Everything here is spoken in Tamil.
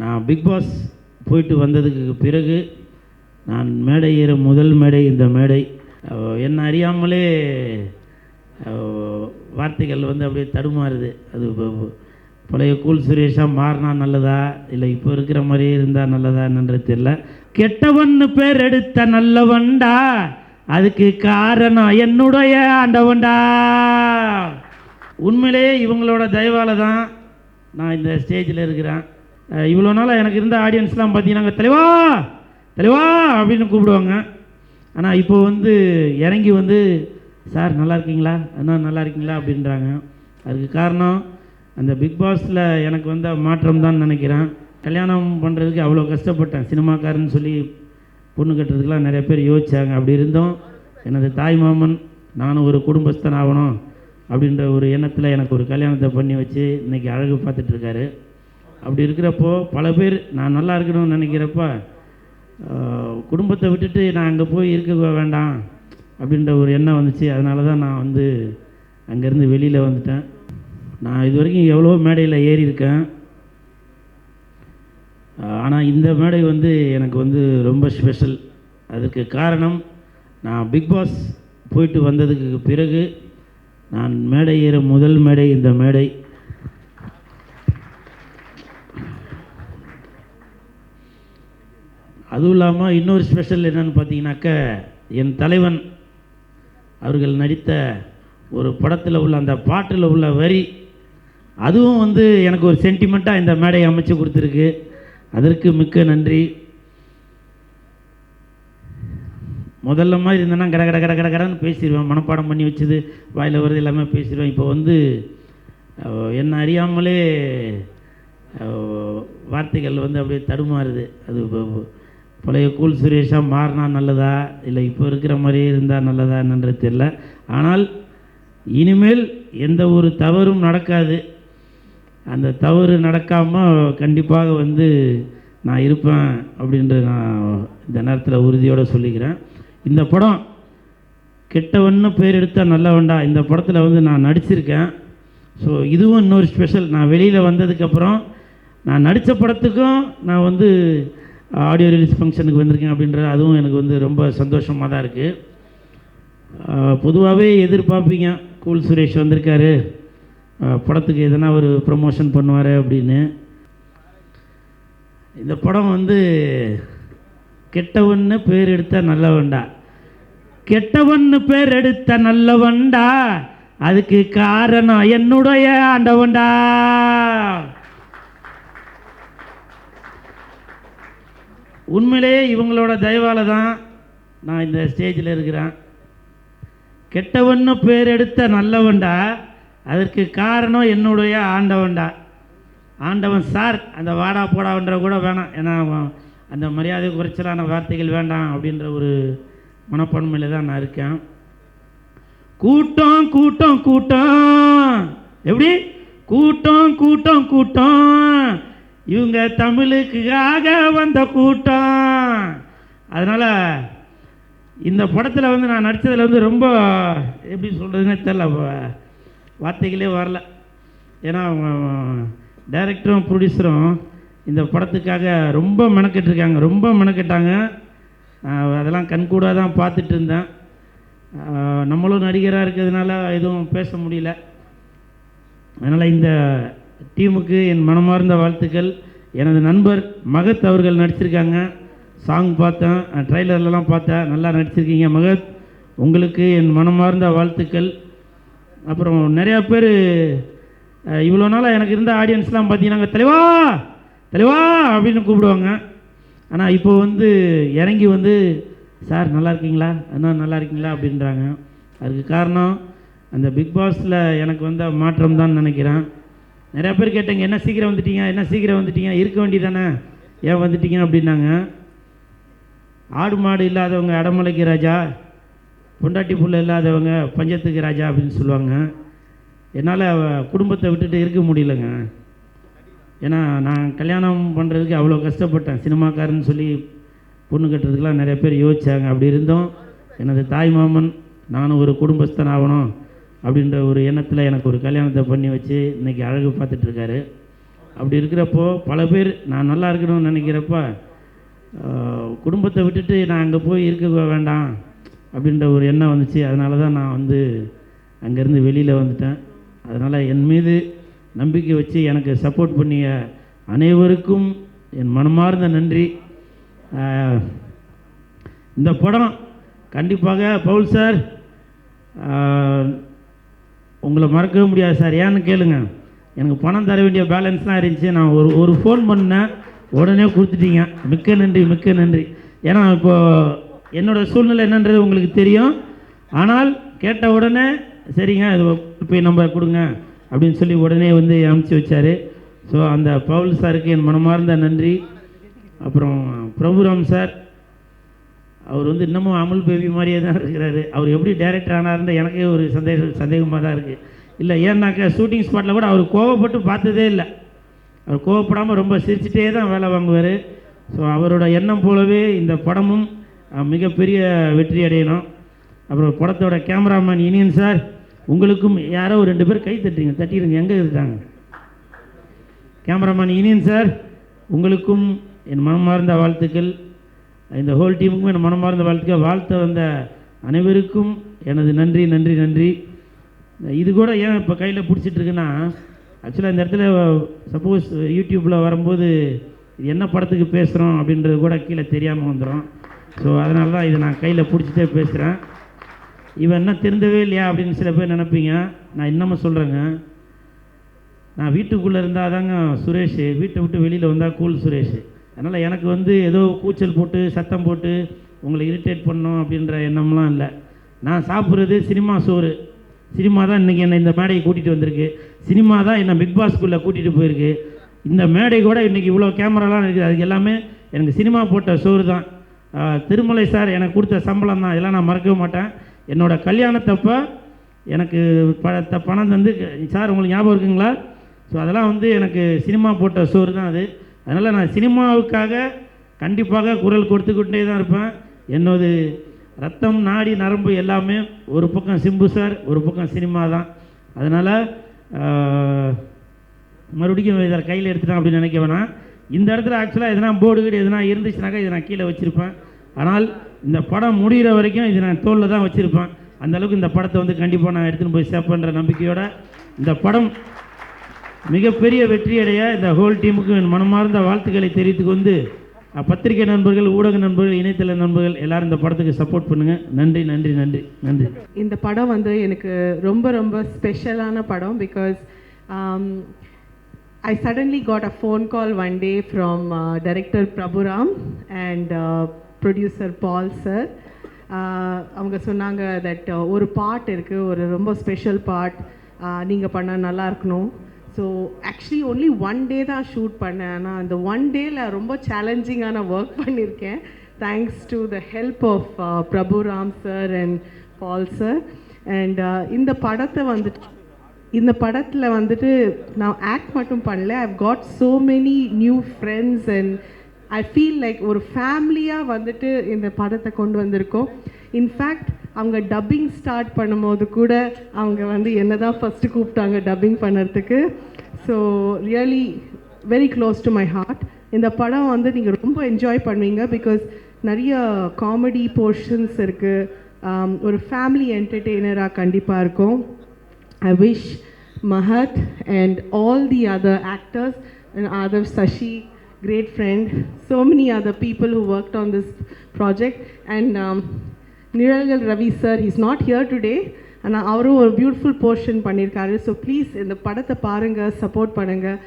நான் பிக் பாஸ் போயிட்டு வந்ததுக்கு பிறகு நான் மேடை ஏற முதல் மேடை இந்த மேடை. என்ன அறியாமலே வார்த்தைகள் வந்து அப்படியே தடுமாறுது. அது பழைய கூல் சுரேஷாக மாறினா நல்லதா? இல்லை இப்போ இருக்கிற மாதிரியே இருந்தால் நல்லதா என்னன்றது தெரியல. கெட்டவன் பேர் எடுத்த நல்லவன்டா. அதுக்கு காரணம் என்னுடைய ஆண்டவன்டா. உண்மையிலேயே இவங்களோட தயவால் தான் நான் இந்த ஸ்டேஜில் இருக்கிறேன். இவ்வளோ நாளாக எனக்கு இருந்த ஆடியன்ஸ்லாம் பார்த்தீங்கன்னா தலைவா தலைவா அப்படின்னு கூப்பிடுவாங்க. ஆனால் இப்போ வந்து இறங்கி வந்து சார் நல்லா இருக்கீங்களா? அண்ணா நல்லா இருக்கீங்களா? அப்படின்றாங்க. அதுக்கு காரணம் அந்த பிக் பாஸில் எனக்கு வந்த மாற்றம் தான் நினைக்கிறேன். கல்யாணம் பண்ணுறதுக்கு அவ்வளோ கஷ்டப்பட்டேன். சினிமாக்காரன்னு சொல்லி பொண்ணு கட்டுறதுக்கெலாம் நிறைய பேர் யோசிச்சாங்க. அப்படி இருந்தோம் எனது தாய் மாமன் நானும் ஒரு குடும்பஸ்தன் ஆகணும் அப்படின்ற ஒரு எண்ணத்தில் எனக்கு ஒரு கல்யாணத்தை பண்ணி வச்சு இன்றைக்கி அழகு பார்த்துட்ருக்காரு அப்படி இருக்கிறப்போ பல பேர் நான் நல்லா இருக்கணும்னு நினைக்கிறப்ப குடும்பத்தை விட்டுட்டு நான் அங்கே போய் இருக்க வேண்டாம் அப்படின்ற ஒரு எண்ணம் வந்துச்சு. அதனால தான் நான் வந்து அங்கேருந்து வெளியில் வந்துட்டேன். நான் இது வரைக்கும் எவ்வளோ மேடையில் ஏறி இருக்கேன் ஆனால் இந்த மேடை வந்து எனக்கு வந்து ரொம்ப ஸ்பெஷல். அதுக்கு காரணம் நான் பிக் பாஸ் போயிட்டு வந்ததுக்கு பிறகு நான் மேடை ஏற முதல் மேடை இந்த மேடை. அதுவும் இல்லாமல் இன்னொரு ஸ்பெஷல் என்னன்னு பார்த்தீங்கன்னாக்க என் தலைவன் அவர்கள் நடித்த ஒரு படத்தில் உள்ள அந்த பாட்டில் உள்ள வரி அதுவும் வந்து எனக்கு ஒரு சென்டிமெண்ட்டாக இந்த மேடையை அமைச்சு கொடுத்துருக்கு. அதற்கு மிக்க நன்றி. முதல்ல மாதிரி இருந்தேன்னா கட கட கட கட கடன்னு பேசிடுவேன். மனப்பாடம் பண்ணி வச்சது வாயில் வருது எல்லாமே பேசிடுவேன். இப்போ வந்து என்ன என்னை அறியாமலே வார்த்தைகள் வந்து அப்படியே தடுமாறுது. அது பழைய கூல் சுரேஷாக மாறினா நல்லதா? இல்லை இப்போ இருக்கிற மாதிரியே இருந்தால் நல்லதா என்னன்றது தெரியல. ஆனால் இனிமேல் எந்த ஒரு தவறும் நடக்காது. அந்த தவறு நடக்காமல் கண்டிப்பாக வந்து நான் இருப்பேன் அப்படின்ற நான் இந்த நேரத்தில் உறுதியோடு சொல்லிக்கிறேன். இந்த படம் கெட்டவன்னு பேர் எடுத்தால் நல்லவன்டா. இந்த படத்தில் வந்து நான் நடிச்சிருக்கேன். ஸோ இதுவும் இன்னொரு ஸ்பெஷல் நான் வெளியில் வந்ததுக்கப்புறம் நான் நடித்த படத்துக்கும் நான் வந்து ஆடியோ ரிலீஸ் ஃபங்க்ஷனுக்கு வந்திருக்கேன் அப்படின்றது அதுவும் எனக்கு வந்து ரொம்ப சந்தோஷமாக தான் இருக்குது பொதுவாகவே எதிர்பார்ப்பீங்க கூல் சுரேஷ் வந்திருக்காரு. படத்துக்கு எதனா ஒரு ப்ரமோஷன் பண்ணுவார் அப்படின்னு. இந்த படம் வந்து கெட்டவன்னு பேர் எடுத்த நல்லவன்டா. கெட்டவன்னு பேர் எடுத்த நல்லவன்டா. அதுக்கு காரணம் என்னுடைய ஆண்டவன்டா. உண்மையிலேயே இவங்களோட தயவால் தான் நான் இந்த ஸ்டேஜில் இருக்கிறேன். கெட்டவன்னு பேர் எடுத்த நல்லவன்டா அதற்கு காரணம் என்னுடைய ஆண்டவன்டா. ஆண்டவன் சார் அந்த வாடா போடாவன்ற கூட வேணாம். ஏன்னா அவன் அந்த மரியாதை குறைச்சலான வார்த்தைகள் வேண்டாம் அப்படின்ற ஒரு மனப்பான்மையில் தான் நான் இருக்கேன். கூட்டம் கூட்டம் கூட்டம். எப்படி? கூட்டம் கூட்டம் கூட்டம். இவங்க தமிழுக்காக வந்த கூட்டம். அதனால் இந்த படத்தில் வந்து நான் நடித்ததில் வந்து ரொம்ப எப்படி சொல்கிறதுன்னே தெரில வார்த்தைகளே வரல. ஏன்னா டைரக்டரும் ப்ரொடியூசரும் இந்த படத்துக்காக ரொம்ப மெனக்கெட்டிருக்காங்க ரொம்ப மெனக்கெட்டாங்க. அதெல்லாம் கண்கூடாக தான் பார்த்துட்டு இருந்தேன். நம்மளும் நடிகராக இருக்கிறதுனால எதுவும் பேச முடியல. அதனால் இந்த டீமுக்கு என் மனமார்ந்த வாழ்த்துக்கள். எனது நண்பர் மகத் அவர்கள் நடிச்சிருக்காங்க. சாங் பார்த்தேன் ட்ரைலர்லலாம் பார்த்தேன். நல்லா நடிச்சிருக்கீங்க மகத். உங்களுக்கு என் மனமார்ந்த வாழ்த்துக்கள். அப்புறம் நிறையா பேர் இவ்வளோ நாளாக எனக்கு இருந்த ஆடியன்ஸ்லாம் பார்த்தீங்கன்னா தலைவா தலைவா அப்படின்னு கூப்பிடுவாங்க. ஆனால் இப்போ வந்து இறங்கி வந்து சார் நல்லா இருக்கீங்களா? அண்ணா நல்லா இருக்கீங்களா? அப்படின்றாங்க. அதுக்கு காரணம் அந்த பிக் பாஸில் எனக்கு வந்த மாற்றம் தான் நினைக்கிறேன். நிறையா பேர் கேட்டாங்க என்ன சீக்கிரம் வந்துட்டீங்க? என்ன சீக்கிரம் வந்துட்டீங்க? இருக்க வேண்டியதானே ஏன் வந்துட்டீங்க அப்படின்னாங்க. ஆடு மாடு இல்லாதவங்க அடமலைக்கு ராஜா பொண்டாட்டி புள்ள இல்லாதவங்க பஞ்சத்துக்கு ராஜா அப்படின்னு சொல்லுவாங்க. என்னால் குடும்பத்தை விட்டுட்டு இருக்க முடியலங்க. ஏன்னா நான் கல்யாணம் பண்ணுறதுக்கு அவ்வளோ கஷ்டப்பட்டேன். சினிமாக்காரன்னு சொல்லி பொண்ணு கட்டுறதுக்கெலாம் நிறைய பேர் யோசிச்சாங்க. அப்படி இருந்தோம். எனது தாய் மாமன் நானும் ஒரு குடும்பஸ்தன் ஆகணும் அப்படின்ற ஒரு எண்ணத்தில் எனக்கு ஒரு கல்யாணத்தை பண்ணி வச்சு இன்றைக்கி அழகு பார்த்துட்ருக்காரு அப்படி இருக்கிறப்போ பல பேர் நான் நல்லா இருக்கணும்னு நினைக்கிறப்ப குடும்பத்தை விட்டுட்டு நான் அங்கே போய் இருக்க வேண்டாம் அப்படின்ற ஒரு எண்ணம் வந்துச்சு. அதனால தான் நான் வந்து அங்கேருந்து வெளியில் வந்துட்டேன். அதனால் என் மீது நம்பிக்கை வச்சு எனக்கு சப்போர்ட் பண்ணிய அனைவருக்கும் என் மனமார்ந்த நன்றி. இந்த படம் கண்டிப்பாக பவுல் சார் உங்களை மறக்கவே முடியாது சார். ஏன்னு கேளுங்க. எனக்கு பணம் தர வேண்டிய பேலன்ஸ்லாம் இருந்துச்சு. நான் ஒரு ஒரு ஃபோன் பண்ணேன். உடனே கொடுத்துட்டீங்க. மிக்க நன்றி மிக்க நன்றி. ஏன்னா இப்போது என்னோட சூழ்நிலை என்னன்றது உங்களுக்கு தெரியும். ஆனால் கேட்ட உடனே சரிங்க இது இப்போ நம்ம கொடுங்க அப்படின்னு சொல்லி உடனே வந்து அனுப்பிச்சி வச்சார். ஸோ அந்த பவுல் சாருக்கு என் மனமார்ந்த நன்றி. அப்புறம் பிரபுராம் சார் அவர் வந்து இன்னமும் அமுல் பேபி மாதிரியே தான் இருக்கிறாரு. அவர் எப்படி டைரக்டர் ஆனார்ன்ற எனக்கே ஒரு சந்தேகம் சந்தேகமாக தான் இருக்குது இல்லை ஏன்னாக்கா ஷூட்டிங் ஸ்பாட்டில் கூட அவர் கோவப்பட்டு பார்த்ததே இல்லை. அவர் கோவப்படாமல் ரொம்ப சிரிச்சிட்டே தான் வேலை வாங்குவார். ஸோ அவரோட எண்ணம் போலவே இந்த படமும் மிகப்பெரிய வெற்றி அடையணும். அப்புறம் படத்தோட கேமராமேன் இனியன் சார் உங்களுக்கும் யாரோ ஒரு ரெண்டு பேர் கை தட்டுறீங்க. தட்டிடுங்க எங்கே இருக்காங்க? கேமராமேன் இனியன் சார் உங்களுக்கும் என் மனமார்ந்த வாழ்த்துக்கள். இந்த ஹோல் டீமுக்கும் என் மனமார்ந்த வாழ்த்துக்க வாழ்த்த வந்த அனைவருக்கும் எனது நன்றி நன்றி நன்றி. இது கூட ஏன் இப்போ கையில் பிடிச்சிட்ருக்குன்னா ஆக்சுவலாக இந்த இடத்துல சப்போஸ் யூடியூப்பில் வரும்போது என்ன படத்துக்கு பேசுகிறோம் அப்படின்றது கூட கீழே தெரியாமல் வந்துடும் ஸோ அதனால தான் இதை நான் கையில் பிடிச்சிட்டே பேசுகிறேன் இவன் என்ன தெரிந்தவே இல்லையா அப்படின்னு சில பேர் நினைப்பீங்க. நான் இன்னமும் சொல்கிறேங்க நான் வீட்டுக்குள்ளே இருந்தால் தாங்க சுரேஷ். வீட்டை விட்டு வெளியில் வந்தால் கூல் சுரேஷ். அதனால் எனக்கு வந்து ஏதோ கூச்சல் போட்டு சத்தம் போட்டு உங்களை இரிட்டேட் பண்ணணும் அப்படின்ற எண்ணம்லாம் இல்லை. நான் சாப்பிட்றது சினிமா சோறு. சினிமா தான் இன்றைக்கி என்னை இந்த மேடையை கூட்டிகிட்டு வந்திருக்கு. சினிமா தான் என்னை பிக் பாஸ்குள்ளே கூட்டிகிட்டு போயிருக்கு. இந்த மேடை கூட இன்றைக்கி இவ்வளோ கேமராலாம் இருக்குது. அதுக்கு எல்லாமே எனக்கு சினிமா போட்ட சோறு தான். திருமலை சார் எனக்கு கொடுத்த சம்பளம் தான். இதெல்லாம் நான் மறக்கவே மாட்டேன். என்னோட கல்யாணத்தப்போ எனக்கு ப த- பணம் தந்து சார் உங்களுக்கு ஞாபகம் இருக்குங்களா? ஸோ அதெல்லாம் வந்து எனக்கு சினிமா போட்ட சோறு தான் அது. அதனால் நான் சினிமாவுக்காக கண்டிப்பாக குரல் கொடுத்துக்கிட்டே தான் இருப்பேன். என்னோட ரத்தம் நாடி நரம்பு எல்லாமே ஒரு பக்கம் சிம்பு சார் ஒரு பக்கம் சினிமா தான். அதனால் மறுபடியும் இதை கையில் எடுத்துட்டேன் அப்படின்னு நினைக்க வேணாம். இந்த இடத்துல ஆக்சுவலாக எதனா போர்டு கீடு எதனா இருந்துச்சுனாக்கா இதை நான் கீழே வச்சுருப்பேன். ஆனால் இந்த படம் முடிகிற வரைக்கும் இதை நான் தோளில் தான் வச்சுருப்பேன். அந்த அளவுக்கு இந்த படத்தை வந்து கண்டிப்பாக நான் எடுத்துன்னு போய் சேர்ப்பேன்ற நம்பிக்கையோட இந்த படம் மிகப்பெரிய வெற்றியடைய இந்த ஹோல் டீமுக்கு என் மனமார்ந்த வாழ்த்துக்களை தெரிவித்துக் கொண்டு பத்திரிகை நண்பர்கள் ஊடக நண்பர்கள் இணையதள நண்பர்கள் எல்லாரும் இந்த படத்துக்கு சப்போர்ட் பண்ணுங்கள் நன்றி நன்றி நன்றி நன்றி. இந்த படம் வந்து எனக்கு ரொம்ப ரொம்ப ஸ்பெஷலான படம் because I suddenly got a phone call one day from director Prabhuram and producer Paul sir அவங்க சொன்னாங்க தட் uh, ஒரு பாட் இருக்குது ஒரு ரொம்ப ஸ்பெஷல் பாட் uh, நீங்கள் பண்ணால் நல்லா இருக்கணும். So actually only one day தான் ஷூட் பண்ணேன். ஆனால் அந்த ஒன் டேயில் ரொம்ப சேலஞ்சிங்கான ஒர்க் பண்ணியிருக்கேன் thanks to the help of Prabhu Ram sir and Paul sir and இந்த படத்தை வந்துட்டு இந்த படத்தில் வந்துட்டு நான் ஆக்ட் மட்டும் பண்ணல. I've got so many new friends and I feel like ஒரு ஃபேமிலியாக வந்துட்டு இந்த படத்தை கொண்டு வந்திருக்கோம். இன்ஃபேக்ட் அவங்க டப்பிங் ஸ்டார்ட் பண்ணும்போது கூட அவங்க வந்து என்ன தான் ஃபஸ்ட்டு கூப்பிட்டாங்க டப்பிங் பண்ணுறதுக்கு so really very close to my heart இந்த படம் வந்து நீங்கள் ரொம்ப என்ஜாய் பண்ணுவீங்க பிகாஸ் நிறைய காமெடி போர்ஷன்ஸ் இருக்குது ஒரு ஃபேமிலி என்டர்டெய்னராக கண்டிப்பாக இருக்கும். I wish Mahat and all the other actors and other Sashi great friend, so many other people who worked on this project. And um, Nizhalgal Ravi sir is not here today ஆனால் அவரும் ஒரு பியூட்டிஃபுல் போர்ஷன் பண்ணியிருக்காரு ஸோ ப்ளீஸ் இந்த படத்தை பாருங்கள் சப்போர்ட் பண்ணுங்கள்